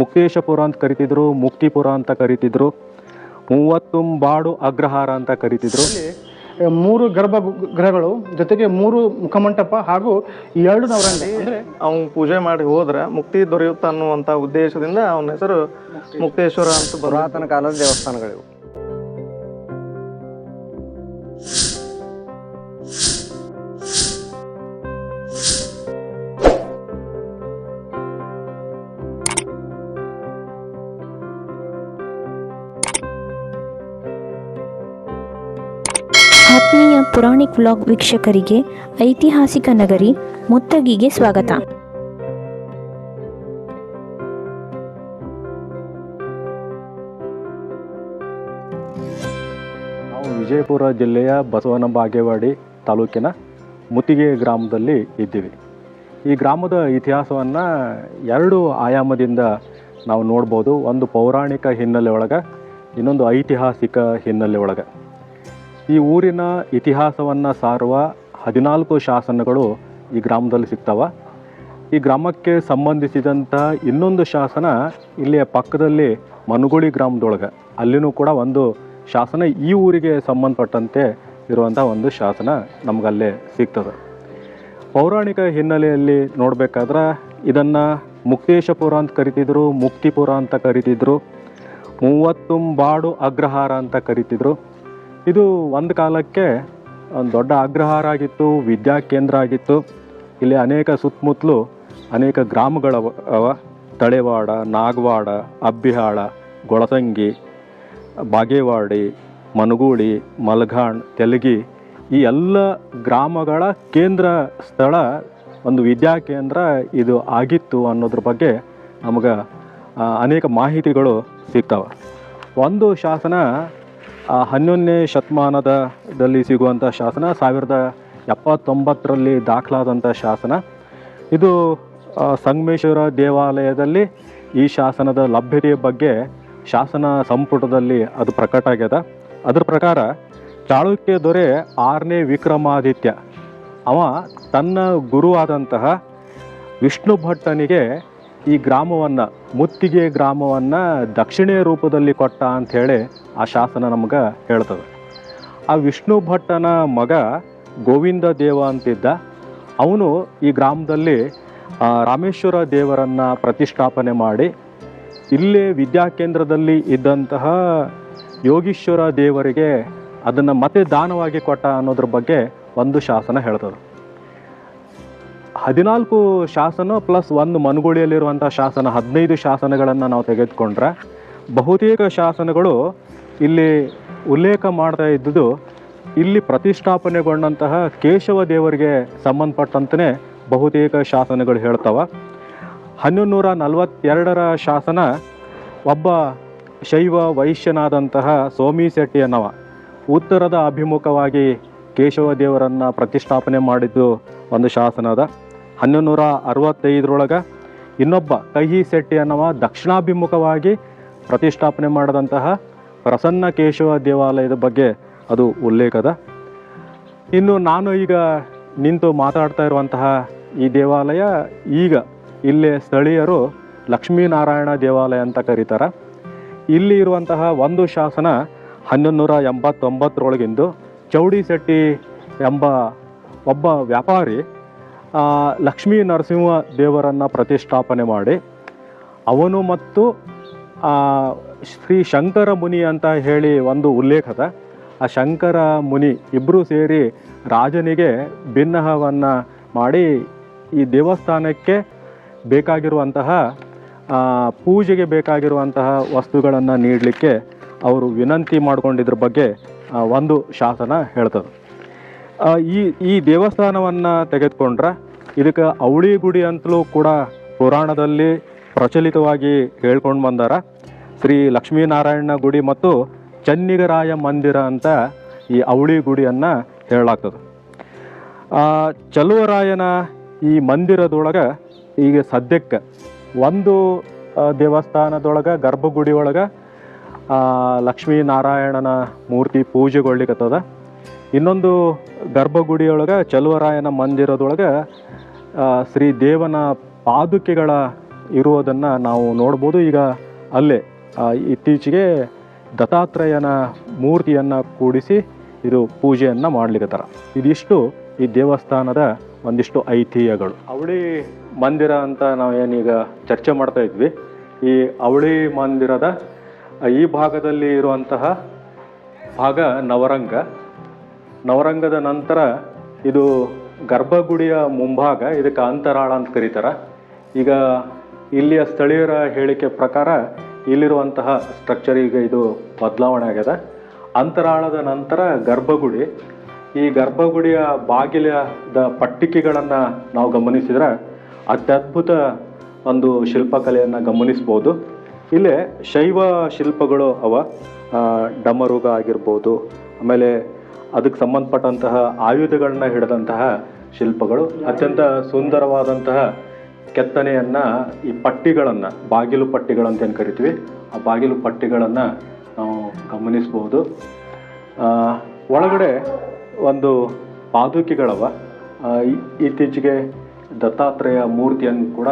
ಮುಕ್ತೇಶಪುರ ಅಂತ ಕರಿತಿದ್ರು ಮುಕ್ತಿಪುರ ಅಂತ ಕರಿತಿದ್ರು ಮೂವತ್ತುಂಬಾಡು ಅಗ್ರಹಾರ ಅಂತ ಕರಿತಿದ್ರು. ಮೂರು ಗರ್ಭ ಗ್ರಹಗಳು ಜೊತೆಗೆ ಮೂರು ಮುಖಮಂಟಪ ಹಾಗೂ ಎರಡು ನವರಂಗ. ಅಂದ್ರೆ ಅವ್ನು ಪೂಜೆ ಮಾಡಿ ಹೋದ್ರೆ ಮುಕ್ತಿ ದೊರೆಯುತ್ತ ಅನ್ನುವಂಥ ಉದ್ದೇಶದಿಂದ ಅವನ ಹೆಸರು ಮುಕ್ತೇಶ್ವರ ಅಂತ ಪುರಾತನ ಕಾಲದ ದೇವಸ್ಥಾನಗಳಿವು. ಪುರಾಣಿಕ್ ವ್ಲಾಗ್ ವೀಕ್ಷಕರಿಗೆ ಐತಿಹಾಸಿಕ ನಗರಿ ಮುತ್ತಗಿಗೆ ಸ್ವಾಗತ. ನಾವು ವಿಜಯಪುರ ಜಿಲ್ಲೆಯ ಬಸವನ ಬಾಗೇವಾಡಿ ತಾಲೂಕಿನ ಮುತ್ತಿಗೆ ಗ್ರಾಮದಲ್ಲಿ ಇದ್ದೀವಿ. ಈ ಗ್ರಾಮದ ಇತಿಹಾಸವನ್ನು ಎರಡು ಆಯಾಮದಿಂದ ನಾವು ನೋಡ್ಬೋದು. ಒಂದು ಪೌರಾಣಿಕ ಹಿನ್ನೆಲೆ ಒಳಗೆ, ಇನ್ನೊಂದು ಐತಿಹಾಸಿಕ ಹಿನ್ನೆಲೆ ಒಳಗೆ. ಈ ಊರಿನ ಇತಿಹಾಸವನ್ನು ಸಾರುವ ಹದಿನಾಲ್ಕು ಶಾಸನಗಳು ಈ ಗ್ರಾಮದಲ್ಲಿ ಸಿಗ್ತವೆ. ಈ ಗ್ರಾಮಕ್ಕೆ ಸಂಬಂಧಿಸಿದಂಥ ಇನ್ನೊಂದು ಶಾಸನ ಇಲ್ಲಿಯ ಪಕ್ಕದಲ್ಲಿ ಮನುಗುಳಿ ಗ್ರಾಮದೊಳಗೆ. ಅಲ್ಲಿನೂ ಕೂಡ ಒಂದು ಶಾಸನ ಈ ಊರಿಗೆ ಸಂಬಂಧಪಟ್ಟಂತೆ ಇರುವಂಥ ಒಂದು ಶಾಸನ ನಮಗಲ್ಲೇ ಸಿಗ್ತದೆ. ಪೌರಾಣಿಕ ಹಿನ್ನೆಲೆಯಲ್ಲಿ ನೋಡಬೇಕಾದ್ರೆ ಇದನ್ನು ಮುಕ್ತೇಶಪುರ ಅಂತ ಕರಿತಿದ್ರು ಮುಕ್ತಿಪುರ ಅಂತ ಕರಿತಿದ್ರು, ಮೂವತ್ತುಂಬಾಡು ಅಗ್ರಹಾರ ಅಂತ ಕರಿತಿದ್ರು. ಇದು ಒಂದು ಕಾಲಕ್ಕೆ ಒಂದು ದೊಡ್ಡ ಅಗ್ರಹಾರ ಆಗಿತ್ತು ವಿದ್ಯಾ ಕೇಂದ್ರ ಆಗಿತ್ತು. ಇಲ್ಲಿ ಅನೇಕ ಸುತ್ತಮುತ್ತಲು ಅನೇಕ ಗ್ರಾಮಗಳವ ಅವ ತಳೆವಾಡ, ನಾಗವಾಡ, ಅಬ್ಬಿಹಾಳ, ಗೊಳಸಂಗಿ, ಬಾಗೇವಾಡಿ, ಮನಗೂಳಿ, ಮಲ್ಘಾಣ್, ತೆಲಗಿ ಈ ಎಲ್ಲ ಗ್ರಾಮಗಳ ಕೇಂದ್ರ ಸ್ಥಳ ಒಂದು ವಿದ್ಯಾ ಕೇಂದ್ರ ಇದು ಆಗಿತ್ತು ಅನ್ನೋದ್ರ ಬಗ್ಗೆ ನಮಗೆ ಅನೇಕ ಮಾಹಿತಿಗಳು ಸಿಗ್ತಾವೆ. ಒಂದು ಶಾಸನ ಹನ್ನೊಂದನೇ ಶತಮಾನದಲ್ಲಿ ಸಿಗುವಂಥ ಶಾಸನ, ಸಾವಿರದ ಎಪ್ಪತ್ತೊಂಬತ್ತರಲ್ಲಿ ದಾಖಲಾದಂಥ ಶಾಸನ. ಇದು ಸಂಗಮೇಶ್ವರ ದೇವಾಲಯದಲ್ಲಿ ಈ ಶಾಸನದ ಲಭ್ಯತೆಯ ಬಗ್ಗೆ ಶಾಸನ ಸಂಪುಟದಲ್ಲಿ ಅದು ಪ್ರಕಟ ಆಗ್ಯದ. ಅದ್ರ ಪ್ರಕಾರ, ಚಾಳುಕ್ಯ ದೊರೆ ಆರನೇ ವಿಕ್ರಮಾದಿತ್ಯ, ಅವ ತನ್ನ ಗುರುವಾದಂತಹ ವಿಷ್ಣು ಭಟ್ಟನಿಗೆ ಈ ಗ್ರಾಮವನ್ನು ಮುತ್ತಿಗೆ ಗ್ರಾಮವನ್ನು ದಕ್ಷಿಣೆ ರೂಪದಲ್ಲಿ ಕೊಟ್ಟ ಅಂಥೇಳಿ ಆ ಶಾಸನ ನಮ್ಗೆ ಹೇಳ್ತದೆ. ಆ ವಿಷ್ಣು ಭಟ್ಟನ ಮಗ ಗೋವಿಂದ ದೇವ ಅಂತಿದ್ದ, ಅವನು ಈ ಗ್ರಾಮದಲ್ಲಿ ರಾಮೇಶ್ವರ ದೇವರನ್ನು ಪ್ರತಿಷ್ಠಾಪನೆ ಮಾಡಿ, ಇಲ್ಲೇ ವಿದ್ಯಾಕೇಂದ್ರದಲ್ಲಿ ಇದ್ದಂತಹ ಯೋಗೀಶ್ವರ ದೇವರಿಗೆ ಅದನ್ನು ಮತ್ತೆ ದಾನವಾಗಿ ಕೊಟ್ಟ ಅನ್ನೋದ್ರ ಬಗ್ಗೆ ಒಂದು ಶಾಸನ ಹೇಳ್ತದೆ. ಹದಿನಾಲ್ಕು ಶಾಸನ ಪ್ಲಸ್ ಒಂದು ಮನುಗುಳಿಯಲ್ಲಿರುವಂಥ ಶಾಸನ, ಹದಿನೈದು ಶಾಸನಗಳನ್ನು ನಾವು ತೆಗೆದುಕೊಂಡ್ರೆ ಬಹುತೇಕ ಶಾಸನಗಳು ಇಲ್ಲಿ ಉಲ್ಲೇಖ ಮಾಡ್ತಾ ಇದ್ದುದು ಇಲ್ಲಿ ಪ್ರತಿಷ್ಠಾಪನೆಗೊಂಡಂತಹ ಕೇಶವ ದೇವರಿಗೆ ಸಂಬಂಧಪಟ್ಟಂತನೇ ಬಹುತೇಕ ಶಾಸನಗಳು ಹೇಳ್ತವೆ. ಹನ್ನೊಂದು ನೂರ ನಲವತ್ತೆರಡರ ಶಾಸನ ಒಬ್ಬ ಶೈವ ವೈಶ್ಯನಾದಂತಹ ಸೋಮಿ ಶೆಟ್ಟಿ ಅನ್ನವ. ಉತ್ತರದ ಅಭಿಮುಖವಾಗಿ ಕೇಶವ ದೇವರನ್ನು ಪ್ರತಿಷ್ಠಾಪನೆ ಮಾಡಿದ್ದು ಒಂದು ಶಾಸನ ಅದ. ಹನ್ನೊಂದು ನೂರ ಅರವತ್ತೈದರೊಳಗೆ ಇನ್ನೊಬ್ಬ ಕಹಿ ಶೆಟ್ಟಿ ಅನ್ನುವ ದಕ್ಷಿಣಾಭಿಮುಖವಾಗಿ ಪ್ರತಿಷ್ಠಾಪನೆ ಮಾಡಿದಂತಹ ಪ್ರಸನ್ನ ಕೇಶವ ದೇವಾಲಯದ ಬಗ್ಗೆ ಅದು ಉಲ್ಲೇಖದ. ಇನ್ನು ನಾನು ಈಗ ನಿಂತು ಮಾತಾಡ್ತಾ ಇರುವಂತಹ ಈ ದೇವಾಲಯ ಈಗ ಇಲ್ಲೇ ಸ್ಥಳೀಯರು ಲಕ್ಷ್ಮೀನಾರಾಯಣ ದೇವಾಲಯ ಅಂತ ಕರೀತಾರೆ. ಇಲ್ಲಿ ಇರುವಂತಹ ಒಂದು ಶಾಸನ ಹನ್ನೊಂದು ನೂರ ಎಂಬತ್ತೊಂಬತ್ತರೊಳಗಿಂದು ಚೌಡಿ ಶೆಟ್ಟಿ ಎಂಬ ಒಬ್ಬ ವ್ಯಾಪಾರಿ ಲಕ್ಷ್ಮೀ ನರಸಿಂಹ ದೇವರನ್ನು ಪ್ರತಿಷ್ಠಾಪನೆ ಮಾಡಿ, ಅವನು ಮತ್ತು ಶ್ರೀ ಶಂಕರ ಮುನಿ ಅಂತ ಹೇಳಿ ಒಂದು ಉಲ್ಲೇಖದ ಆ ಶಂಕರ ಮುನಿ ಇಬ್ಬರೂ ಸೇರಿ ರಾಜನಿಗೆ ಭಿನ್ನಹವನ್ನು ಮಾಡಿ ಈ ದೇವಸ್ಥಾನಕ್ಕೆ ಬೇಕಾಗಿರುವಂತಹ ಪೂಜೆಗೆ ಬೇಕಾಗಿರುವಂತಹ ವಸ್ತುಗಳನ್ನು ನೀಡಲಿಕ್ಕೆ ಅವರು ವಿನಂತಿ ಮಾಡಿಕೊಂಡಿದ್ರ ಬಗ್ಗೆ ಒಂದು ಶಾಸನ ಹೇಳ್ತದೆ. ಈ ಈ ದೇವಸ್ಥಾನವನ್ನು ತೆಗೆದುಕೊಂಡ್ರೆ ಇದಕ್ಕೆ ಅವಳಿ ಗುಡಿ ಅಂತಲೂ ಕೂಡ ಪುರಾಣದಲ್ಲಿ ಪ್ರಚಲಿತವಾಗಿ ಹೇಳ್ಕೊಂಡು ಬಂದಾರ. ಶ್ರೀ ಲಕ್ಷ್ಮೀನಾರಾಯಣ ಗುಡಿ ಮತ್ತು ಚನ್ನಿಗರಾಯ ಮಂದಿರ ಅಂತ ಈ ಅವಳಿ ಗುಡಿಯನ್ನು ಹೇಳಲಾಗ್ತದೆ ಚಲುವರಾಯನ ಈ ಮಂದಿರದೊಳಗೆ ಈಗ ಸದ್ಯಕ್ಕೆ ಒಂದು ದೇವಸ್ಥಾನದೊಳಗೆ ಗರ್ಭಗುಡಿ ಒಳಗೆ ಲಕ್ಷ್ಮೀನಾರಾಯಣನ ಮೂರ್ತಿ ಪೂಜೆಗೊಳ್ಳಿಕತ್ತದ. ಇನ್ನೊಂದು ಗರ್ಭಗುಡಿಯೊಳಗೆ ಚಲುವರಾಯನ ಮಂದಿರದೊಳಗೆ ಶ್ರೀ ದೇವನ ಪಾದುಕೆಗಳ ಇರುವುದನ್ನು ನಾವು ನೋಡ್ಬೋದು. ಈಗ ಅಲ್ಲೇ ಇತ್ತೀಚೆಗೆ ದತ್ತಾತ್ರೇಯನ ಮೂರ್ತಿಯನ್ನು ಕೂಡಿಸಿ ಇದು ಪೂಜೆಯನ್ನು ಮಾಡ್ಲಿಕತ್ತಾರ ಇದಿಷ್ಟು ಈ ದೇವಸ್ಥಾನದ ಒಂದಿಷ್ಟು ಐತಿಹ್ಯಗಳು. ಅವಳಿ ಮಂದಿರ ಅಂತ ನಾವು ಏನೀಗ ಚರ್ಚೆ ಮಾಡ್ತಾ ಇದ್ವಿ. ಈ ಅವಳಿ ಮಂದಿರದ, ಈ ಭಾಗದಲ್ಲಿ ಇರುವಂತಹ ಭಾಗ ನವರಂಗ. ನವರಂಗದ ನಂತರ ಇದು ಗರ್ಭಗುಡಿಯ ಮುಂಭಾಗ, ಇದಕ್ಕೆ ಅಂತರಾಳ ಅಂತ ಕರೀತಾರೆ. ಈಗ ಇಲ್ಲಿಯ ಸ್ಥಳೀಯರ ಹೇಳಿಕೆ ಪ್ರಕಾರ ಇಲ್ಲಿರುವಂತಹ ಸ್ಟ್ರಕ್ಚರ್ ಈಗ ಇದು ಬದಲಾವಣೆ ಆಗ್ಯದ. ಅಂತರಾಳದ ನಂತರ ಗರ್ಭಗುಡಿ. ಈ ಗರ್ಭಗುಡಿಯ ಬಾಗಿಲದ ಪಟ್ಟಿಕೆಗಳನ್ನು ನಾವು ಗಮನಿಸಿದ್ರೆ ಅತ್ಯದ್ಭುತ ಒಂದು ಶಿಲ್ಪಕಲೆಯನ್ನು ಗಮನಿಸ್ಬೋದು. ಇಲ್ಲೇ ಶೈವ ಶಿಲ್ಪಗಳು ಅವ ಡಮರುಗ ಆಗಿರ್ಬೋದು, ಆಮೇಲೆ ಅದಕ್ಕೆ ಸಂಬಂಧಪಟ್ಟಂತಹ ಆಯುಧಗಳನ್ನ ಹಿಡಿದಂತಹ ಶಿಲ್ಪಗಳು, ಅತ್ಯಂತ ಸುಂದರವಾದಂತಹ ಕೆತ್ತನೆಯನ್ನು ಈ ಪಟ್ಟಿಗಳನ್ನು, ಬಾಗಿಲು ಪಟ್ಟಿಗಳಂತ ಏನು ಕರಿತೀವಿ, ಆ ಬಾಗಿಲು ಪಟ್ಟಿಗಳನ್ನು ನಾವು ಗಮನಿಸಬಹುದು ಒಳಗಡೆ ಒಂದು ಪಾದುಕೆಗಳವ ಇತ್ತೀಚೆಗೆ ದತ್ತಾತ್ರೇಯ ಮೂರ್ತಿಯನ್ನು ಕೂಡ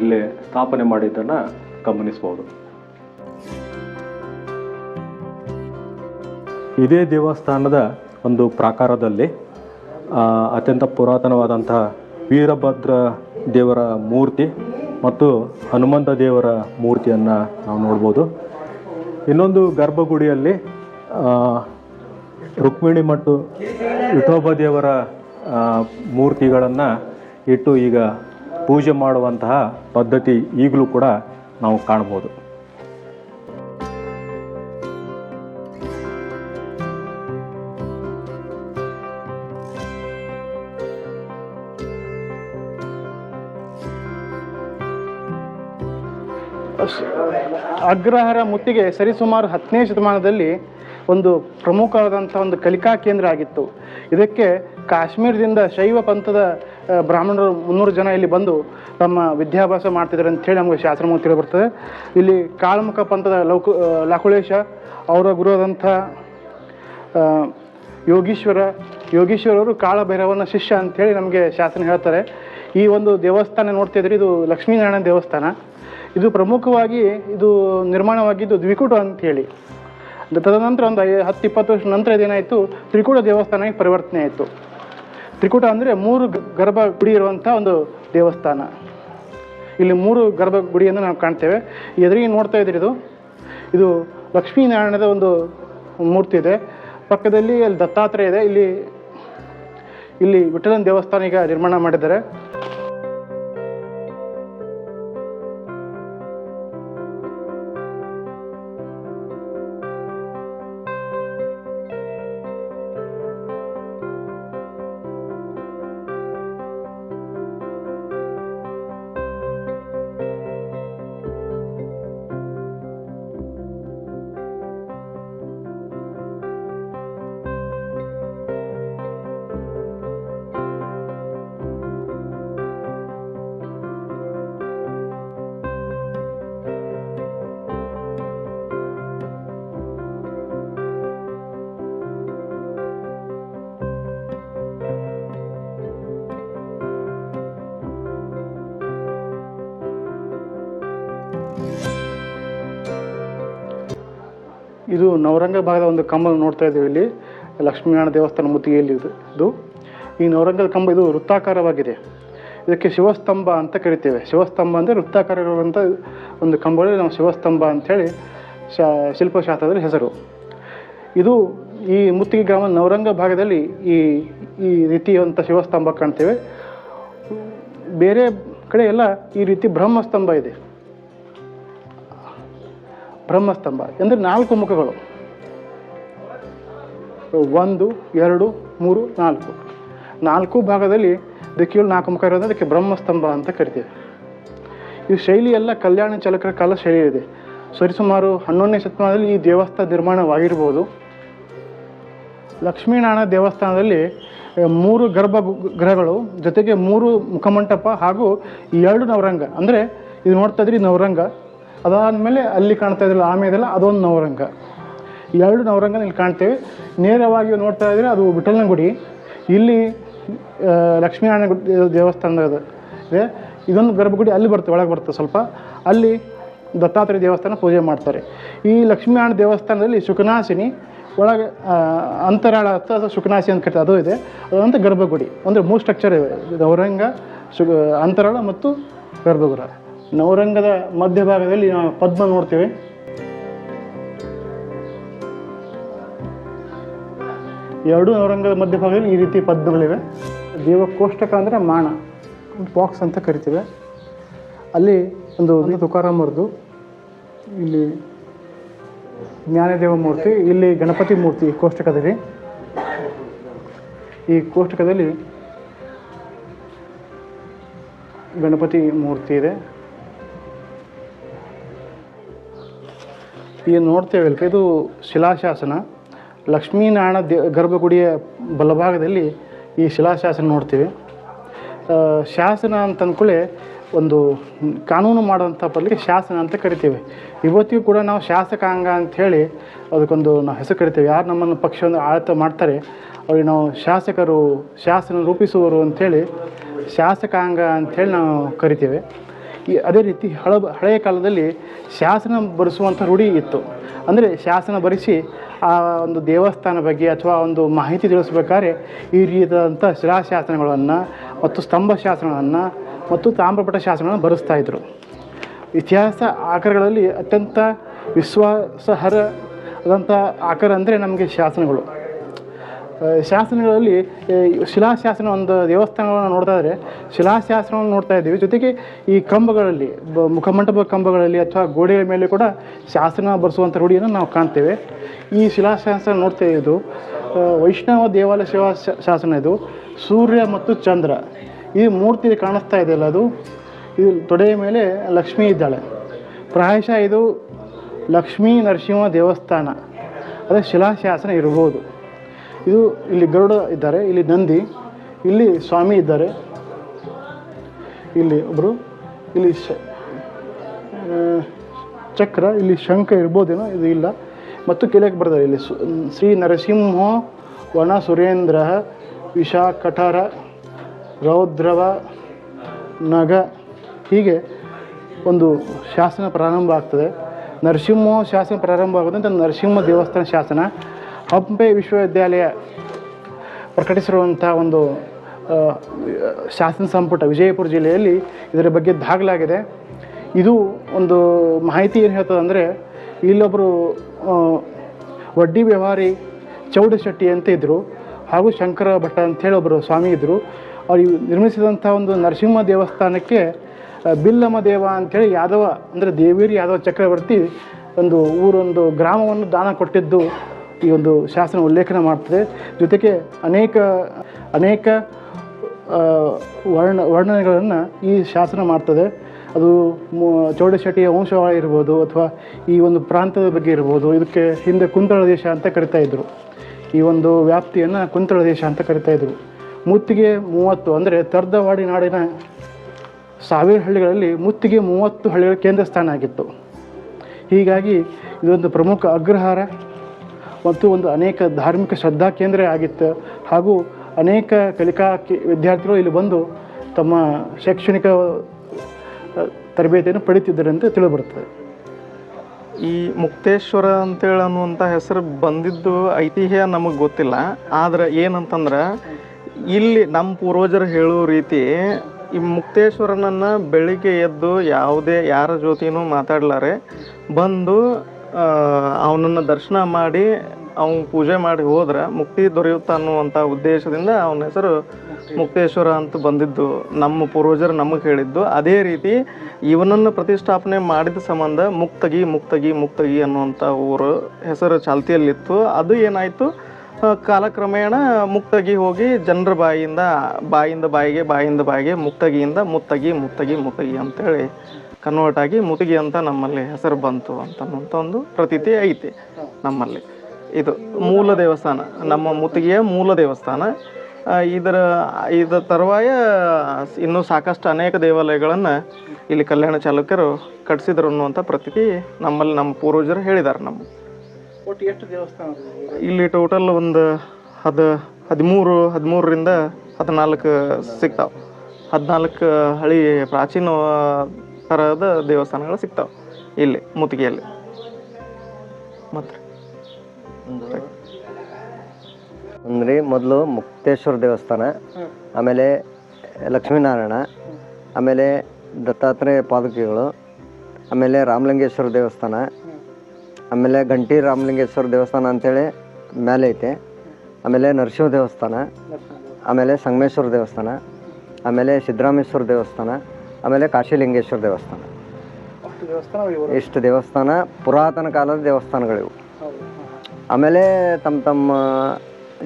ಇಲ್ಲಿ ಸ್ಥಾಪನೆ ಮಾಡಿದ್ದನ್ನು ಗಮನಿಸ್ಬೋದು. ಇದೇ ದೇವಸ್ಥಾನದ ಒಂದು ಪ್ರಾಕಾರದಲ್ಲಿ ಅತ್ಯಂತ ಪುರಾತನವಾದಂತಹ ವೀರಭದ್ರ ದೇವರ ಮೂರ್ತಿ ಮತ್ತು ಹನುಮಂತ ದೇವರ ಮೂರ್ತಿಯನ್ನು ನಾವು ನೋಡ್ಬೋದು. ಇನ್ನೊಂದು ಗರ್ಭಗುಡಿಯಲ್ಲಿ ರುಕ್ಮಿಣಿ ಮತ್ತು ವಿಠೋಬ ದೇವರ ಮೂರ್ತಿಗಳನ್ನು ಇಟ್ಟು ಈಗ ಪೂಜೆ ಮಾಡುವಂತಹ ಪದ್ಧತಿ ಈಗಲೂ ಕೂಡ ನಾವು ಕಾಣ್ಬೋದು. ಅಗ್ರಹಾರ ಮುತ್ತಿಗೆ ಸರಿಸುಮಾರು ಹತ್ತನೇ ಶತಮಾನದಲ್ಲಿ ಒಂದು ಪ್ರಮುಖವಾದಂಥ ಒಂದು ಕಲಿಕಾ ಕೇಂದ್ರ ಆಗಿತ್ತು. ಇದಕ್ಕೆ ಕಾಶ್ಮೀರದಿಂದ ಶೈವ ಪಂಥದ ಬ್ರಾಹ್ಮಣರು ಮುನ್ನೂರು ಜನ ಇಲ್ಲಿ ಬಂದು ತಮ್ಮ ವಿದ್ಯಾಭ್ಯಾಸ ಮಾಡ್ತಿದ್ದಾರೆ ಅಂಥೇಳಿ ನಮಗೆ ಶಾಸ್ತ್ರ ತಿಳಿ ಬರ್ತದೆ ಇಲ್ಲಿ ಕಾಳಮುಖ ಪಂಥದ ಲೌಕು ಲಾಕುಳೇಶ ಅವರ ಗುರುವಾದಂಥ ಯೋಗೀಶ್ವರ ಯೋಗೀಶ್ವರವರು ಕಾಳಭೈರವನ ಶಿಷ್ಯ ಅಂಥೇಳಿ ನಮಗೆ ಶಾಸನ ಹೇಳ್ತಾರೆ. ಈ ಒಂದು ದೇವಸ್ಥಾನ ನೋಡ್ತಿದ್ರೆ ಇದು ಲಕ್ಷ್ಮೀನಾರಾಯಣ ದೇವಸ್ಥಾನ. ಇದು ಪ್ರಮುಖವಾಗಿ ಇದು ನಿರ್ಮಾಣವಾಗಿದ್ದು ದ್ವಿಕೂಟ ಅಂತೇಳಿ ದ- ತದನಂತರ ಒಂದು ಹತ್ತು ಇಪ್ಪತ್ತು ವರ್ಷ ನಂತರ ಇದೇನಾಯಿತು ತ್ರಿಕೂಟ ದೇವಸ್ಥಾನಕ್ಕೆ ಪರಿವರ್ತನೆ ಆಯಿತು. ತ್ರಿಕೂಟ ಅಂದರೆ ಮೂರು ಗರ್ಭ ಗುಡಿ ಇರುವಂಥ ಒಂದು ದೇವಸ್ಥಾನ. ಇಲ್ಲಿ ಮೂರು ಗರ್ಭ ಗುಡಿಯನ್ನು ನಾವು ಕಾಣ್ತೇವೆ. ಎದುರಿಗೆ ನೋಡ್ತಾ ಇದ್ದೀರಿ ಇದು. ಇದು ಲಕ್ಷ್ಮೀನಾರಾಯಣದ ಒಂದು ಮೂರ್ತಿ ಇದೆ. ಪಕ್ಕದಲ್ಲಿ ಅಲ್ಲಿ ದತ್ತಾತ್ರೇಯ ಇದೆ. ಇಲ್ಲಿ ಇಲ್ಲಿ ವಿಠಲನ ದೇವಸ್ಥಾನ ಈಗ ನಿರ್ಮಾಣ ಮಾಡಿದ್ದಾರೆ. ಇದು ನವರಂಗ ಭಾಗದ ಒಂದು ಕಂಬ ನೋಡ್ತಾ ಇದ್ದೀವಿ ಇಲ್ಲಿ. ಲಕ್ಷ್ಮೀನಾರಾಯಣ ದೇವಸ್ಥಾನ ಮುತ್ತಿಗೆಯಲ್ಲಿ ಇದು. ಈ ನವರಂಗದ ಕಂಬ ಇದು ವೃತ್ತಾಕಾರವಾಗಿದೆ. ಇದಕ್ಕೆ ಶಿವಸ್ತಂಭ ಅಂತ ಕರಿತೇವೆ. ಶಿವಸ್ತಂಭ ಅಂದರೆ ವೃತ್ತಾಕಾರ ಇರುವಂಥ ಒಂದು ಕಂಬಗಳಲ್ಲಿ ನಾವು ಶಿವಸ್ತಂಭ ಅಂಥೇಳಿ ಶಾ ಶಿಲ್ಪಶಾಸ್ತ್ರದಲ್ಲಿ ಹೆಸರು. ಇದು ಈ ಮುತ್ತಿಗೆ ಗ್ರಾಮ ನವರಂಗ ಭಾಗದಲ್ಲಿ ಈ ಈ ರೀತಿಯಂಥ ಶಿವಸ್ತಂಭ ಕಾಣ್ತೇವೆ. ಬೇರೆ ಕಡೆ ಎಲ್ಲ ಈ ರೀತಿ ಬ್ರಹ್ಮಸ್ತಂಭ ಇದೆ. ಬ್ರಹ್ಮಸ್ತಂಭ ಅಂದರೆ ನಾಲ್ಕು ಮುಖಗಳು. ಒಂದು, ಎರಡು, ಮೂರು, ನಾಲ್ಕು. ನಾಲ್ಕು ಭಾಗದಲ್ಲಿ ದಿಕ್ಕಿಯಲ್ಲಿ ನಾಲ್ಕು ಮುಖ ಇರೋದು ಅದಕ್ಕೆ ಬ್ರಹ್ಮಸ್ತಂಭ ಅಂತ ಕರಿತೀವಿ. ಈ ಶೈಲಿ ಎಲ್ಲ ಕಲ್ಯಾಣ ಚಾಲಕರ ಕಾಲ ಶೈಲಿ ಇದೆ. ಸರಿಸುಮಾರು ಹನ್ನೊಂದನೇ ಶತಮಾನದಲ್ಲಿ ಈ ದೇವಸ್ಥಾನ ನಿರ್ಮಾಣವಾಗಿರ್ಬೋದು. ಲಕ್ಷ್ಮೀನಾರಾಯಣ ದೇವಸ್ಥಾನದಲ್ಲಿ ಮೂರು ಗರ್ಭ ಗ್ರಹಗಳು ಜೊತೆಗೆ ಮೂರು ಮುಖಮಂಟಪ ಹಾಗೂ ಎರಡು ನವರಂಗ. ಅಂದರೆ, ಇದು ನೋಡ್ತಾ ಇದ್ರಿ ನವರಂಗ. ಅದಾದಮೇಲೆ ಅಲ್ಲಿ ಕಾಣ್ತಾ ಇದ್ರಲ್ಲ ಆಮೇಲೆ ಅದೊಂದು ನವರಂಗ. ಎರಡು ನವರಂಗ ಇಲ್ಲಿ ಕಾಣ್ತೇವೆ. ನೇರವಾಗಿ ನೋಡ್ತಾ ಇದ್ರೆ ಅದು ವಿಠಲನ ಗುಡಿ ಇಲ್ಲಿ ಲಕ್ಷ್ಮೀನಾರಾಯಣ ಗುಡಿ ದೇವಸ್ಥಾನದ ಇದೆ. ಇದೊಂದು ಗರ್ಭಗುಡಿ ಅಲ್ಲಿ ಬರ್ತದೆ, ಒಳಗೆ ಬರ್ತದೆ ಸ್ವಲ್ಪ. ಅಲ್ಲಿ ದತ್ತಾತ್ರೇಯ ದೇವಸ್ಥಾನ ಪೂಜೆ ಮಾಡ್ತಾರೆ. ಈ ಲಕ್ಷ್ಮೀನಾರಾಯಣ ದೇವಸ್ಥಾನದಲ್ಲಿ ಸುಖನಾಸಿನಿ ಒಳಗೆ ಅಂತರಾಳ ಅಥವಾ ಸುಖನಾಸಿ ಅಂತ ಕರೀತಾರೆ. ಅದು ಇದೆ. ಅದಂತ ಗರ್ಭಗುಡಿ. ಅಂದರೆ ಮೂರು ಸ್ಟ್ರಕ್ಚರ್ ಇವೆ. ನವರಂಗ ಸು ಅಂತರಾಳ ಮತ್ತು ಗರ್ಭಗುಡ. ನವರಂಗದ ಮಧ್ಯಭಾಗದಲ್ಲಿ ನಾವು ಪದ್ಮ ನೋಡ್ತೇವೆ. ಎರಡು ನವರಂಗದ ಮಧ್ಯಭಾಗದಲ್ಲಿ ಈ ರೀತಿ ಪದ್ಮಗಳಿವೆ. ದೇವಕೋಷ್ಟಕ ಅಂದರೆ ಮಾಣ, ಬಾಕ್ಸ್ ಅಂತ ಕರಿತೀವಿ. ಅಲ್ಲಿ ಒಂದು ತುಕಾರಾಮರದು ಇಲ್ಲಿ ಜ್ಞಾನದೇವ ಮೂರ್ತಿ, ಇಲ್ಲಿ ಗಣಪತಿ ಮೂರ್ತಿ ಕೋಷ್ಟಕದಲ್ಲಿ. ಈ ಕೋಷ್ಟಕದಲ್ಲಿ ಗಣಪತಿ ಮೂರ್ತಿ ಇದೆ. ಈಗ ನೋಡ್ತೇವೆ ಅಲ್ಕ ಇದು ಶಿಲಾಶಾಸನ. ಲಕ್ಷ್ಮೀನಾರಾಯಣ ದೇ, ಗರ್ಭಗುಡಿಯ ಬಲಭಾಗದಲ್ಲಿ ಈ ಶಿಲಾಶಾಸನ ನೋಡ್ತೀವಿ. ಶಾಸನ ಅಂತ ಅಂದ್ಕೊಳ್ಳಿ ಒಂದು ಕಾನೂನು ಮಾಡೋಂಥ ಪದಕ್ಕೆ ಶಾಸನ ಅಂತ ಕರಿತೀವಿ. ಇವತ್ತಿಗೂ ಕೂಡ ನಾವು ಶಾಸಕಾಂಗ ಅಂಥೇಳಿ ಅದಕ್ಕೊಂದು ನಾವು ಹೆಸರು ಕರಿತೀವಿ. ಯಾರು ನಮ್ಮನ್ನು ಪಕ್ಷವನ್ನು ಆಡಳಿತ ಮಾಡ್ತಾರೆ, ಅವ್ರಿಗೆ ನಾವು ಶಾಸಕರು, ಶಾಸನ ರೂಪಿಸುವರು ಅಂಥೇಳಿ ಶಾಸಕಾಂಗ ಅಂಥೇಳಿ ನಾವು ಕರಿತೇವೆ. ಈ ಅದೇ ರೀತಿ ಹಳ ಹಳೆಯ ಕಾಲದಲ್ಲಿ ಶಾಸನ ಬರೆಸುವಂಥ ರೂಢಿ ಇತ್ತು. ಅಂದರೆ ಶಾಸನ ಬರೆಸಿ ಆ ಒಂದು ದೇವಸ್ಥಾನ ಬಗ್ಗೆ ಅಥವಾ ಒಂದು ಮಾಹಿತಿ ತಿಳಿಸ್ಬೇಕಾದ್ರೆ ಈ ರೀತಿಯಾದಂಥ ಶಿಲಾಶಾಸನಗಳನ್ನು ಮತ್ತು ಸ್ತಂಭ ಶಾಸನಗಳನ್ನು ಮತ್ತು ತಾಮ್ರಪಟ ಶಾಸನಗಳನ್ನು ಬರೆಸ್ತಾ ಇದ್ದರು ಇತಿಹಾಸ ಆಕರಗಳಲ್ಲಿ ಅತ್ಯಂತ ವಿಶ್ವಾಸಹರ ಆದಂಥ ಆಕರ ಅಂದರೆ ನಮಗೆ ಶಾಸನಗಳು. ಶಾಸನಗಳಲ್ಲಿ ಶಿಲಾಶಾಸನ ಒಂದು ದೇವಸ್ಥಾನಗಳನ್ನು ನೋಡ್ತಾ ಇದ್ದರೆ ಶಿಲಾಶಾಸನವನ್ನು ನೋಡ್ತಾ ಇದ್ದೀವಿ. ಜೊತೆಗೆ ಈ ಕಂಬಗಳಲ್ಲಿ ಮುಖಮಂಟಪ ಕಂಬಗಳಲ್ಲಿ ಅಥವಾ ಗೋಡೆಯ ಮೇಲೆ ಕೂಡ ಶಾಸನ ಬರೆಸುವಂಥ ರೂಢಿಯನ್ನು ನಾವು ಕಾಣ್ತೇವೆ. ಈ ಶಿಲಾಶಾಸನ ನೋಡ್ತಾ ಇದು ವೈಷ್ಣವ ದೇವಾಲಯ ಶಿವ ಶಾಸನ ಇದು. ಸೂರ್ಯ ಮತ್ತು ಚಂದ್ರ. ಈ ಮೂರ್ತಿ ಕಾಣಿಸ್ತಾ ಇದೆಯಲ್ಲ ಅದು. ಇದು ತೊಡೆಯ ಮೇಲೆ ಲಕ್ಷ್ಮಿ ಇದ್ದಾಳೆ. ಪ್ರಾಯಶಃ ಇದು ಲಕ್ಷ್ಮೀ ನರಸಿಂಹ ದೇವಸ್ಥಾನ. ಅದೇ ಶಿಲಾಶಾಸನ ಇರ್ಬೋದು. ಇದು ಇಲ್ಲಿ ಗರುಡ ಇದ್ದಾರೆ, ಇಲ್ಲಿ ನಂದಿ, ಇಲ್ಲಿ ಸ್ವಾಮಿ ಇದ್ದಾರೆ. ಇಲ್ಲಿ ಒಬ್ಬರು ಇಲ್ಲಿ ಶ ಚಕ್ರ, ಇಲ್ಲಿ ಶಂಖ ಇರ್ಬೋದೇನೋ, ಇದು ಇಲ್ಲ. ಮತ್ತು ಕೇಳಕ್ಕೆ ಬರ್ತಾರೆ ಇಲ್ಲಿ ಶ್ರೀ ನರಸಿಂಹ ವನ ಸುರೇಂದ್ರ ವಿಷಾಕಠರ ರೌದ್ರವ, ನಗ, ಹೀಗೆ ಒಂದು ಶಾಸನ ಪ್ರಾರಂಭ ಆಗ್ತದೆ. ನರಸಿಂಹ ಶಾಸನ ಪ್ರಾರಂಭ ಆಗೋದಂತ ನರಸಿಂಹ ದೇವಸ್ಥಾನ ಶಾಸನ ಹಂಪೆ ವಿಶ್ವವಿದ್ಯಾಲಯ ಪ್ರಕಟಿಸಿರುವಂಥ ಒಂದು ಶಾಸನ ಸಂಪುಟ ವಿಜಯಪುರ ಜಿಲ್ಲೆಯಲ್ಲಿ ಇದರ ಬಗ್ಗೆ ದಾಖಲಾಗಿದೆ. ಇದು ಒಂದು ಮಾಹಿತಿ ಏನು ಹೇಳ್ತದಂದರೆ ಇಲ್ಲೊಬ್ಬರು ವಡ್ಡಿ ವ್ಯವಹಾರಿ ಚೌಡಶೆಟ್ಟಿ ಅಂತ ಇದ್ದರು ಹಾಗೂ ಶಂಕರ ಭಟ್ಟ ಅಂತೇಳಿ ಒಬ್ಬರು ಸ್ವಾಮಿ ಇದ್ದರು ಅವರು ನಿರ್ಮಿಸಿದಂಥ ಒಂದು ನರಸಿಂಹ ದೇವಸ್ಥಾನಕ್ಕೆ ಬಿಲ್ಲಮ್ಮ ಬಿಲ್ಲಮ ದೇವ ಅಂಥೇಳಿ ಯಾದವ, ಅಂದರೆ ದೇವೇರಿ ಯಾದವ ಚಕ್ರವರ್ತಿ ಒಂದು ಊರೊಂದು ಗ್ರಾಮವನ್ನು ದಾನ ಕೊಟ್ಟಿದ್ದು ಈ ಒಂದು ಶಾಸನ ಉಲ್ಲೇಖನ ಮಾಡ್ತದೆ. ಜೊತೆಗೆ ಅನೇಕ ಅನೇಕ ವರ್ಣ, ವರ್ಣನೆಗಳನ್ನು ಈ ಶಾಸನ ಮಾಡ್ತದೆ. ಅದು ಚೌಡಶೆಟ್ಟಿಯ ವಂಶವಾಗಿರ್ಬೋದು ಅಥವಾ ಈ ಒಂದು ಪ್ರಾಂತದ ಬಗ್ಗೆ ಇರ್ಬೋದು. ಇದಕ್ಕೆ ಹಿಂದೆ ಕುಂತಳ ದೇಶ ಅಂತ ಕರಿತಾ ಇದ್ದರು ಈ ಒಂದು ವ್ಯಾಪ್ತಿಯನ್ನು ಕುಂತಳ ದೇಶ ಅಂತ ಕರಿತಾ ಇದ್ರು. ಮುತ್ತಿಗೆ ಮೂವತ್ತು ಅಂದರೆ ತರ್ದವಾಡಿ ನಾಡಿನ ಸಾವಿರ ಹಳ್ಳಿಗಳಲ್ಲಿ ಮುತ್ತಿಗೆ ಮೂವತ್ತು ಹಳ್ಳಿಗಳ ಕೇಂದ್ರ ಸ್ಥಾನ ಆಗಿತ್ತು. ಹೀಗಾಗಿ ಇದೊಂದು ಪ್ರಮುಖ ಅಗ್ರಹಾರ. ಮತ್ತು ಒಂದು ಅನೇಕ ಧಾರ್ಮಿಕ ಶ್ರದ್ಧಾ ಕೇಂದ್ರ ಆಗಿತ್ತು. ಹಾಗೂ ಅನೇಕ ಕಲಿಕಾ ವಿದ್ಯಾರ್ಥಿಗಳು ಇಲ್ಲಿ ಬಂದು ತಮ್ಮ ಶೈಕ್ಷಣಿಕ ತರಬೇತಿಯನ್ನು ಪಡಿತಿದ್ದಾರೆ ಅಂತ ತಿಳಿದುಬರುತ್ತದೆ. ಈ ಮುಕ್ತೇಶ್ವರ ಅಂತೇಳಿ ಅನ್ನುವಂಥ ಹೆಸರು ಬಂದಿದ್ದು ಐತಿಹ್ಯ ನಮಗೆ ಗೊತ್ತಿಲ್ಲ. ಆದರೆ ಏನಂತಂದ್ರೆ, ಇಲ್ಲಿ ನಮ್ಮ ಪೂರ್ವಜರು ಹೇಳೋ ರೀತಿ ಈ ಮುಕ್ತೇಶ್ವರನನ್ನು ಬೆಳಿಗ್ಗೆ ಎದ್ದು ಯಾವುದೇ, ಯಾರ ಜೊತೆನೂ ಮಾತಾಡಲಾರೆ. ಬಂದು ಅವನನ್ನು ದರ್ಶನ ಮಾಡಿ ಅವ್ನ ಪೂಜೆ ಮಾಡಿ ಹೋದ್ರೆ ಮುಕ್ತಿ ದೊರೆಯುತ್ತೆ ಅನ್ನುವಂಥ ಉದ್ದೇಶದಿಂದ ಅವನ ಹೆಸರು ಮುಕ್ತೇಶ್ವರ ಅಂತ ಬಂದಿದ್ದು. ನಮ್ಮ ಪೂರ್ವಜರು ನಮಗೆ ಹೇಳಿದ್ದು. ಅದೇ ರೀತಿ ಇವನನ್ನು ಪ್ರತಿಷ್ಠಾಪನೆ ಮಾಡಿದ ಸಂಬಂಧ ಮುಕ್ತಗಿ ಮುಕ್ತಗಿ ಮುಕ್ತಗಿ ಅನ್ನುವಂಥ ಊರು ಹೆಸರು ಚಾಲ್ತಿಯಲ್ಲಿತ್ತು. ಅದು ಏನಾಯಿತು? ಕಾಲಕ್ರಮೇಣ ಮುಕ್ತಗಿ ಹೋಗಿ ಜನರ ಬಾಯಿಯಿಂದ ಬಾಯಿಂದ ಬಾಯಿಗೆ ಬಾಯಿಂದ ಬಾಯಿಗೆ ಮುಕ್ತಗಿಯಿಂದ ಮುತ್ತಗಿ ಮುತ್ತಗಿ ಮುತ್ತಗಿ ಅಂತೇಳಿ ಕನ್ವರ್ಟ್ ಆಗಿ ಮುತಗಿ ಅಂತ ನಮ್ಮಲ್ಲಿ ಹೆಸರು ಬಂತು ಅಂತನ್ನುವಂಥ ಒಂದು ಪ್ರತೀತಿ ಐತಿ ನಮ್ಮಲ್ಲಿ. ಇದು ಮೂಲ ದೇವಸ್ಥಾನ ನಮ್ಮ ಮುತ್ತಿಗೆಯ ಮೂಲ ದೇವಸ್ಥಾನ. ಇದರ ಇದರ ತರುವಾಯ ಇನ್ನೂ ಸಾಕಷ್ಟು ಅನೇಕ ದೇವಾಲಯಗಳನ್ನು ಇಲ್ಲಿ ಕಲ್ಯಾಣ ಚಾಲುಕ್ಯರು ಕಟ್ಟಿಸಿದ್ರು ಅನ್ನುವಂಥ ಪ್ರತೀತಿ ನಮ್ಮಲ್ಲಿ ನಮ್ಮ ಪೂರ್ವಜರು ಹೇಳಿದ್ದಾರೆ ನಮ್ಮ. ಒಟ್ಟು ಎಷ್ಟು ದೇವಸ್ಥಾನ ಇಲ್ಲಿ ಟೋಟಲ್ ಒಂದು ಹದ ಹದಿಮೂರು ಹದಿಮೂರರಿಂದ ಹದಿನಾಲ್ಕು ಸಿಗ್ತಾವೆ. ಹದಿನಾಲ್ಕು ಹಳಿ ಪ್ರಾಚೀನ ಥರದ ದೇವಸ್ಥಾನಗಳು ಸಿಗ್ತಾವೆ ಇಲ್ಲಿ ಮುತ್ತಿಗೆಯಲ್ಲಿ ಮತ್ತು? ಅಂದ್ರೆ ಮೊದಲು ಮುಕ್ತೇಶ್ವರ ದೇವಸ್ಥಾನ ಆಮೇಲೆ ಲಕ್ಷ್ಮೀನಾರಾಯಣ ಆಮೇಲೆ ದತ್ತಾತ್ರೇಯ ಪಾದುಕೆಗಳು ಆಮೇಲೆ ರಾಮಲಿಂಗೇಶ್ವರ ದೇವಸ್ಥಾನ ಆಮೇಲೆ ಗಂಟಿ ರಾಮಲಿಂಗೇಶ್ವರ ದೇವಸ್ಥಾನ ಅಂತೇಳಿ ಮೇಲೆ ಐತೆ. ಆಮೇಲೆ ನರಸಿಂಹ ದೇವಸ್ಥಾನ ಆಮೇಲೆ ಸಂಗಮೇಶ್ವರ ದೇವಸ್ಥಾನ ಆಮೇಲೆ ಸಿದ್ದರಾಮೇಶ್ವರ ದೇವಸ್ಥಾನ ಆಮೇಲೆ ಕಾಶಿಲಿಂಗೇಶ್ವರ ದೇವಸ್ಥಾನ. ಇಷ್ಟು ದೇವಸ್ಥಾನ ಪುರಾತನ ಕಾಲದ ದೇವಸ್ಥಾನಗಳಿವು. ಆಮೇಲೆ ತಮ್ಮ ತಮ್ಮ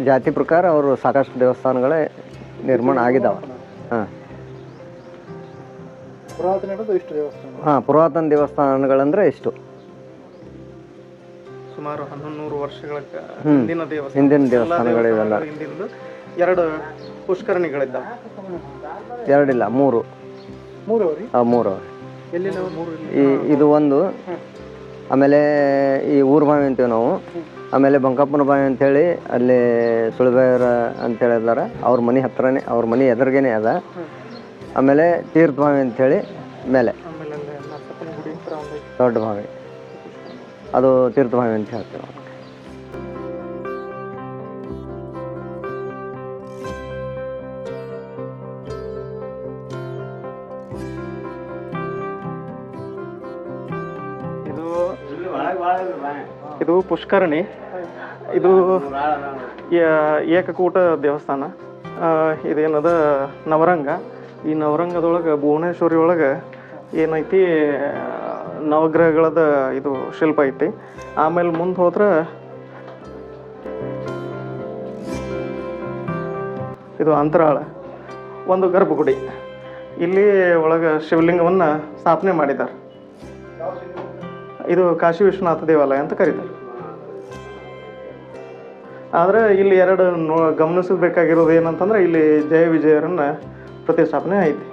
ಜಾತಿ ಪ್ರಕಾರ ಅವರು ಸಾಕಷ್ಟು ದೇವಸ್ಥಾನಗಳೇ ನಿರ್ಮಾಣ ಆಗಿದ್ದಾವೆ. ಹಾಂ. ಇಷ್ಟು ದೇವಸ್ಥಾನ? ಹಾಂ ಪುರಾತನ ದೇವಸ್ಥಾನಗಳಂದ್ರೆ ಇಷ್ಟು. ಸುಮಾರು ಹನ್ನೊಂದು ವರ್ಷಗಳ ಹಿಂದಿನ ದೇವಸ್ಥಾನ. ಹಿಂದಿನ ಎಲ್ಲ ದೇವಸ್ಥಾನಗಳು ಇವೆಲ್ಲ ದೇವಸ್ಥಾನಗಳು ಹಿಂದಿಂದು ಎರಡು ಪುಷ್ಕರಣಿಗಳಿದ್ದಾವೆ. ಎರಡಿಲ್ಲ ಮೂರು. ಮೂರು ಆ, ಮೂರು ಈ ಇದು ಒಂದು. ಆಮೇಲೆ ಈ ಊರು ಬಾವಿ ಅಂತೀವಿ ನಾವು. ಆಮೇಲೆ ಬಂಕಪ್ಪನ ಬಾಯಿ ಅಂತೇಳಿ ಅಲ್ಲಿ ಸುಳಿಬೇರ ಅಂತೇಳಿ ಇದ್ದಾರೆ ಅವ್ರ ಮನೆ ಹತ್ರನೇ ಅವ್ರ ಮನೆ ಎದುರಿಗೇನೆ ಅದ. ಆಮೇಲೆ ತೀರ್ಥ ಬಾವಿ ಅಂತೇಳಿ ಮೇಲೆ. ದೊಡ್ಡ ಬಾವಿ. ಅದು ತೀರ್ಥ ಬಾವಿ ಅಂತ ಹೇಳ್ತೀವಿ. ಪುಷ್ಕರಣಿ. ಇದು ಏಕಕೂಟ ದೇವಸ್ಥಾನ. ಇದೇನದ ನವರಂಗ. ಈ ನವರಂಗದೊಳಗೆ ಭುವನೇಶ್ವರಿ ಒಳಗೆ ಏನೈತಿ, ನವಗ್ರಹಗಳದ ಇದು ಶಿಲ್ಪ ಐತಿ. ಆಮೇಲೆ ಮುಂದೆ ಹೋದ್ರೆ ಇದು ಅಂತರಾಳ, ಒಂದು ಗರ್ಭಗುಡಿ. ಇಲ್ಲಿ ಒಳಗೆ ಶಿವಲಿಂಗವನ್ನು ಸ್ಥಾಪನೆ ಮಾಡಿದ್ದಾರೆ ಇದು ಕಾಶಿ ವಿಶ್ವನಾಥ ದೇವಾಲಯ ಅಂತ ಕರೀತಾರೆ. ಆದರೆ ಇಲ್ಲಿ ಎರಡು ನೋ ಗಮನಿಸಬೇಕಾಗಿರೋದು ಏನಂತಂದ್ರೆ ಇಲ್ಲಿ ಜಯ ವಿಜಯರನ್ನ ಪ್ರತಿಷ್ಠಾಪನೆ ಐತಿ.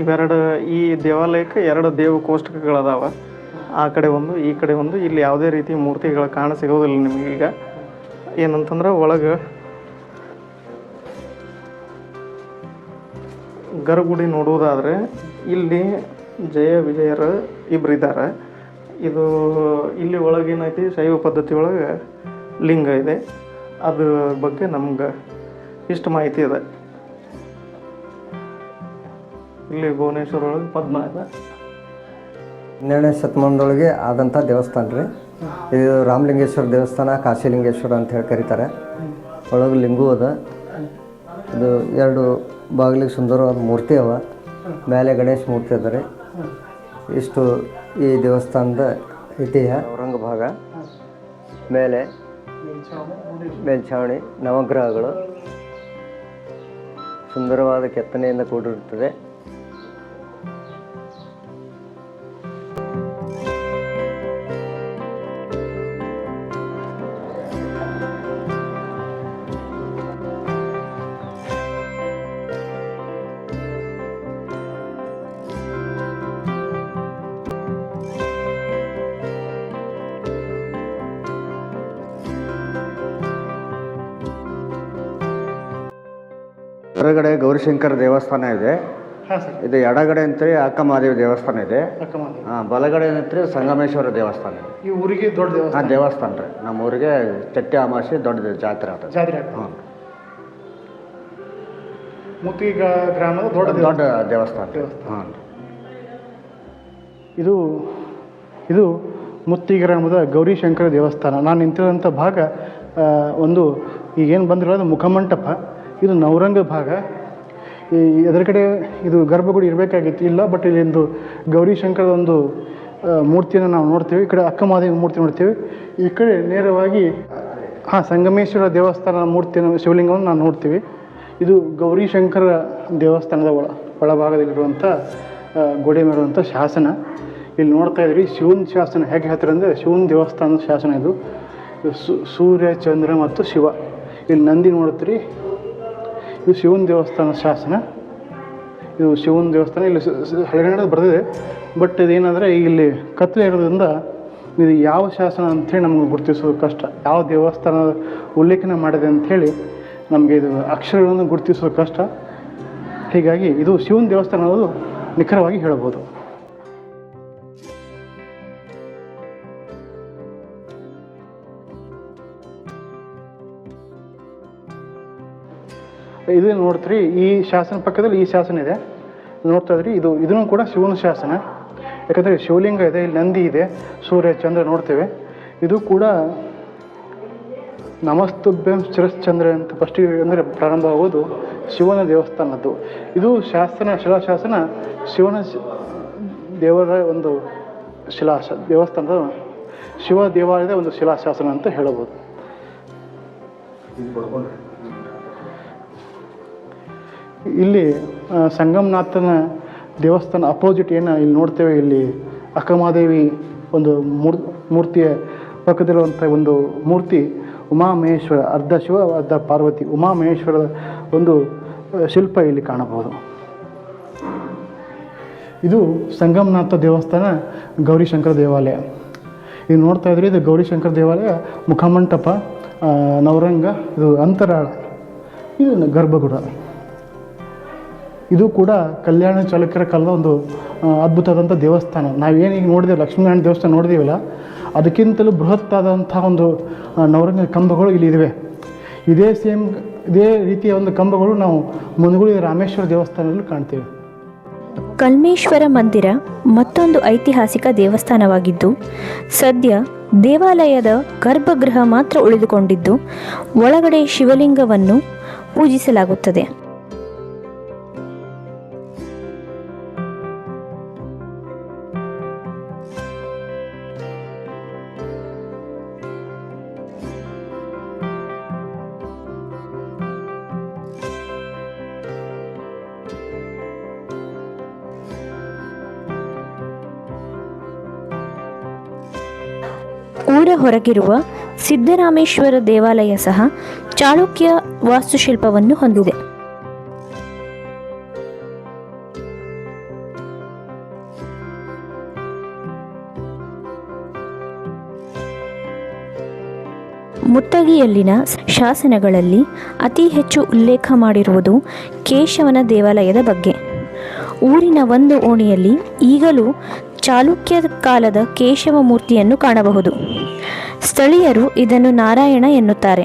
ಇವೆರಡು ಈ ದೇವಾಲಯಕ್ಕೆ ಎರಡು ದೇವ ಕೋಷ್ಟಕಗಳದಾವ ಆ ಕಡೆ ಒಂದು, ಈ ಕಡೆ ಒಂದು, ಇಲ್ಲಿ ಯಾವುದೇ ರೀತಿ ಮೂರ್ತಿಗಳು ಕಾಣ ಸಿಗೋದಿಲ್ಲ ನಿಮಗೀಗ ಏನಂತಂದ್ರೆ ಒಳಗೆ ಗರ್ಗುಡಿ ನೋಡುವುದಾದರೆ ಇಲ್ಲಿ ಜಯ ವಿಜಯರು ಇಬ್ಬರಿದ್ದಾರೆ ಇದು ಇಲ್ಲಿ ಒಳಗೇನೈತಿ, ಶೈವ ಪದ್ಧತಿ ಒಳಗೆ ಲಿಂಗ ಇದೆ. ಅದ್ರ ಬಗ್ಗೆ ನಮ್ಗೆ ಇಷ್ಟು ಮಾಹಿತಿ ಇದೆ. ಇಲ್ಲಿ ಭುವನೇಶ್ವರ ಒಳಗೆ ಪದ್ಮ ಇದೆ. ಹನ್ನೆರಡನೇ ಶತಮಾನದೊಳಗೆ ಆದಂಥ ದೇವಸ್ಥಾನ ರೀ. ಇದು ರಾಮಲಿಂಗೇಶ್ವರ ದೇವಸ್ಥಾನ ಕಾಶಿಲಿಂಗೇಶ್ವರ ಅಂತ ಹೇಳಿ ಕರೀತಾರೆ. ಒಳಗೆ ಲಿಂಗು ಅದ. ಇದು ಎರಡು ಬಾಗಿಲಿಗೆ ಸುಂದರವಾದ ಮೂರ್ತಿ ಅವ. ಮೇಲೆ ಗಣೇಶ ಮೂರ್ತಿ ಅದ ರೀ. ಇಷ್ಟು ಈ ದೇವಸ್ಥಾನದ ಇತಿಹಾಸ ಔರಂಗ ಭಾಗ ಮೇಲೆ ಮೇಲ್ಛಾವಣಿ ನವಗ್ರಹಗಳು. ಸುಂದರವಾದ ಕೆತ್ತನೆಯಿಂದ ಕೂಡಿರುತ್ತದೆ. ಹೊರಗಡೆ ಗೌರಿಶಂಕರ ದೇವಸ್ಥಾನ ಇದೆ. ಹಾಂ ಸರ್. ಇದು ಎಡಗಡೆ ಅಂತೇಳಿ ಅಕ್ಕಮಹಾದೇವಿ ದೇವಸ್ಥಾನ ಇದೆ. ಅಕ್ಕಮಾದಿ ಹಾಂ ಬಲಗಡೆ ಅಂತೇಳಿ ಸಂಗಮೇಶ್ವರ ದೇವಸ್ಥಾನ ಇದೆ. ಈ ಊರಿಗೆ ದೊಡ್ಡ ದೇವಸ್ಥಾನ? ಹಾಂ ದೇವಸ್ಥಾನ ರೀ. ನಮ್ಮ ಊರಿಗೆ ಚಟ್ಟಿ ಅಮಾಸೆ ದೊಡ್ಡ ಜಾತ್ರೆ ಆಗ್ತದೆ ಜಾತ್ರೆ ಹ್ಞೂ ಮುತ್ತಿಗ ಗ್ರಾಮದ ದೊಡ್ಡ ದೊಡ್ಡ ದೇವಸ್ಥಾನ. ಹ್ಞೂ ಇದು ಇದು ಮುತ್ತಿ ಗ್ರಾಮದ ಗೌರಿಶಂಕರ ದೇವಸ್ಥಾನ. ನಾನು ನಿಂತಿರೋಂಥ ಭಾಗ ಒಂದು ಈಗೇನು ಬಂದಿರೋದು ಮುಖಮಂಟಪ. ಇದು ನವರಂಗ ಭಾಗ. ಈ ಎದುರುಗಡೆ ಇದು ಗರ್ಭಗುಡಿ ಇರಬೇಕಾಗಿತ್ತು ಇಲ್ಲ ಬಟ್ ಇಲ್ಲೊಂದು ಗೌರಿಶಂಕರದ ಒಂದು ಆ, ಮೂರ್ತಿಯನ್ನು ನಾವು ನೋಡ್ತೀವಿ. ಈ ಕಡೆ ಅಕ್ಕಮಹಾದೇವಿ ಮೂರ್ತಿ ನೋಡ್ತೀವಿ. ಈ ಕಡೆ ನೇರವಾಗಿ ಹಾಂ ಸಂಗಮೇಶ್ವರ ದೇವಸ್ಥಾನದ ಮೂರ್ತಿಯನ್ನು ಶಿವಲಿಂಗವನ್ನು ನಾವು ನೋಡ್ತೀವಿ. ಇದು ಗೌರಿಶಂಕರ ದೇವಸ್ಥಾನದ ಒಳ ಒಳಭಾಗದಲ್ಲಿರುವಂಥ ಗೋಡೆ ಮೇಲಿರುವಂಥ ಶಾಸನ. ಇಲ್ಲಿ ನೋಡ್ತಾ ಇದ್ರಿ ಶಿವನ ಶಾಸನ. ಹೇಗೆ ಹೇಳ್ತಾರೆ ಅಂದರೆ ಶಿವನ ದೇವಸ್ಥಾನದ ಶಾಸನ ಇದು. ಸೂರ್ಯ ಚಂದ್ರ ಮತ್ತು ಶಿವ. ಇಲ್ಲಿ ನಂದಿ ನೋಡ್ತೀರಿ ಇದು ಶಿವನ ದೇವಸ್ಥಾನ ಶಾಸನ. ಇದು ಶಿವನ ದೇವಸ್ಥಾನ. ಇಲ್ಲಿ ಹಳೆಗನ್ನಡ ಬರೆದಿದೆ. ಬಟ್ ಇದೇನಂದರೆ ಇಲ್ಲಿ ಕತ್ತಲೆ ಇರೋದ್ರಿಂದ ಇದು ಯಾವ ಶಾಸನ ಅಂಥೇಳಿ ನಮಗೆ ಗುರುತಿಸೋದು ಕಷ್ಟ. ಯಾವ ದೇವಸ್ಥಾನ ಉಲ್ಲೇಖನ ಮಾಡಿದೆ ಅಂಥೇಳಿ ನಮಗೆ ಇದು ಅಕ್ಷರಗಳನ್ನು ಗುರುತಿಸೋದು ಕಷ್ಟ. ಹೀಗಾಗಿ ಇದು ಶಿವನ ದೇವಸ್ಥಾನ ಅನ್ನೋದು ನಿಖರವಾಗಿ ಹೇಳಬಹುದು ಇದು ನೋಡ್ತೀರಿ, ಈ ಶಾಸನ ಪಕ್ಕದಲ್ಲಿ ಈ ಶಾಸನ ಇದೆ. ನೋಡ್ತಾ ಇದ್ರಿ, ಇದು, ಇದನ್ನು ಕೂಡ ಶಿವನ ಶಾಸನ. ಯಾಕಂದರೆ ಶಿವಲಿಂಗ ಇದೆ, ಇಲ್ಲಿ ನಂದಿ ಇದೆ, ಸೂರ್ಯ, ಚಂದ್ರ ನೋಡ್ತೇವೆ. ಇದು ಕೂಡ ನಮಸ್ತುಭ್ಯಂ ಶಿರಶ್ಚಂದ್ರ ಅಂತ ಫಸ್ಟ್ ಅಂದರೆ ಪ್ರಾರಂಭ ಆಗೋದು ಶಿವನ ದೇವಸ್ಥಾನದ್ದು. ಇದು ಶಾಸನ, ಶಿಲಾಶಾಸನ, ಶಿವನ ದೇವರ ಒಂದು ಶಿಲಾಶ ದೇವಸ್ಥಾನದ ಶಿವ ದೇವಾಲಯದ ಒಂದು ಶಿಲಾಶಾಸನ ಅಂತ ಹೇಳಬಹುದು ಇಲ್ಲಿ ಸಂಗಮನಾಥನ ದೇವಸ್ಥಾನ ಅಪೋಸಿಟ್ ಏನು ಇಲ್ಲಿ ನೋಡ್ತೇವೆ, ಇಲ್ಲಿ ಅಕ್ಕಮಾದೇವಿ ಒಂದು ಮೂರ್, ಮೂರ್ತಿಯ ಪಕ್ಕದಲ್ಲಿರುವಂಥ ಒಂದು ಮೂರ್ತಿ, ಉಮಾಮಹೇಶ್ವರ, ಅರ್ಧ ಶಿವ, ಅರ್ಧ ಪಾರ್ವತಿ. ಉಮಾಮಹೇಶ್ವರದ ಒಂದು ಶಿಲ್ಪ ಇಲ್ಲಿ ಕಾಣಬಹುದು. ಇದು ಸಂಗಮನಾಥ ದೇವಸ್ಥಾನ ಗೌರಿಶಂಕರ ದೇವಾಲಯ. ಇದು ನೋಡ್ತಾ ಇದ್ರಿ ಇದು ಗೌರಿಶಂಕರ ದೇವಾಲಯ, ಮುಖಮಂಟಪ ನವರಂಗ, ಇದು ಅಂತರಾಳ. ಇದು ಗರ್ಭಗುಡ. ಇದು ಕೂಡ ಕಲ್ಯಾಣ ಚಾಲುಕ್ಯರ ಕಾಲದ ಒಂದು ಅದ್ಭುತವಾದಂಥ ದೇವಸ್ಥಾನ. ನಾವೇನು ಈಗ ನೋಡಿದೇವೆ ಲಕ್ಷ್ಮೀನಾರಾಯಣ ದೇವಸ್ಥಾನ ನೋಡಿದೀವಲ್ಲ, ಅದಕ್ಕಿಂತಲೂ ಬೃಹತ್ತಾದಂಥ ಒಂದು ನವರಂಗ ಕಂಬಗಳು ಇಲ್ಲಿ ಇವೆ ಇದೇ ಸೇಮ್, ಇದೇ ರೀತಿಯ ಒಂದು ಕಂಬಗಳು ನಾವು ಮುನಗುಳಿ ರಾಮೇಶ್ವರ ದೇವಸ್ಥಾನದಲ್ಲಿ ಕಾಣ್ತೇವೆ. ಕಲ್ಮೇಶ್ವರ ಮಂದಿರ ಮತ್ತೊಂದು ಐತಿಹಾಸಿಕ ದೇವಸ್ಥಾನವಾಗಿದ್ದು, ಸದ್ಯ ದೇವಾಲಯದ ಗರ್ಭಗೃಹ ಮಾತ್ರ ಉಳಿದುಕೊಂಡಿದ್ದು, ಒಳಗಡೆ ಶಿವಲಿಂಗವನ್ನು ಪೂಜಿಸಲಾಗುತ್ತದೆ. ಹೊರಗಿರುವ ಸಿದ್ದರಾಮೇಶ್ವರ ದೇವಾಲಯ ಸಹ ಚಾಳುಕ್ಯ ವಾಸ್ತುಶಿಲ್ಪವನ್ನು ಹೊಂದಿದೆ. ಮುತ್ತಗಿಯಲ್ಲಿನ ಶಾಸನಗಳಲ್ಲಿ ಅತಿ ಹೆಚ್ಚು ಉಲ್ಲೇಖ ಮಾಡಿರುವುದು ಕೇಶವನ ದೇವಾಲಯದ ಬಗ್ಗೆ. ಊರಿನ ಒಂದು ಓಣಿಯಲ್ಲಿ ಈಗಲೂ ಚಾಲುಕ್ಯ ಕಾಲದ ಕೇಶವ ಮೂರ್ತಿಯನ್ನು ಕಾಣಬಹುದು. ಸ್ಥಳೀಯರು ಇದನ್ನು ನಾರಾಯಣ ಎನ್ನುತ್ತಾರೆ.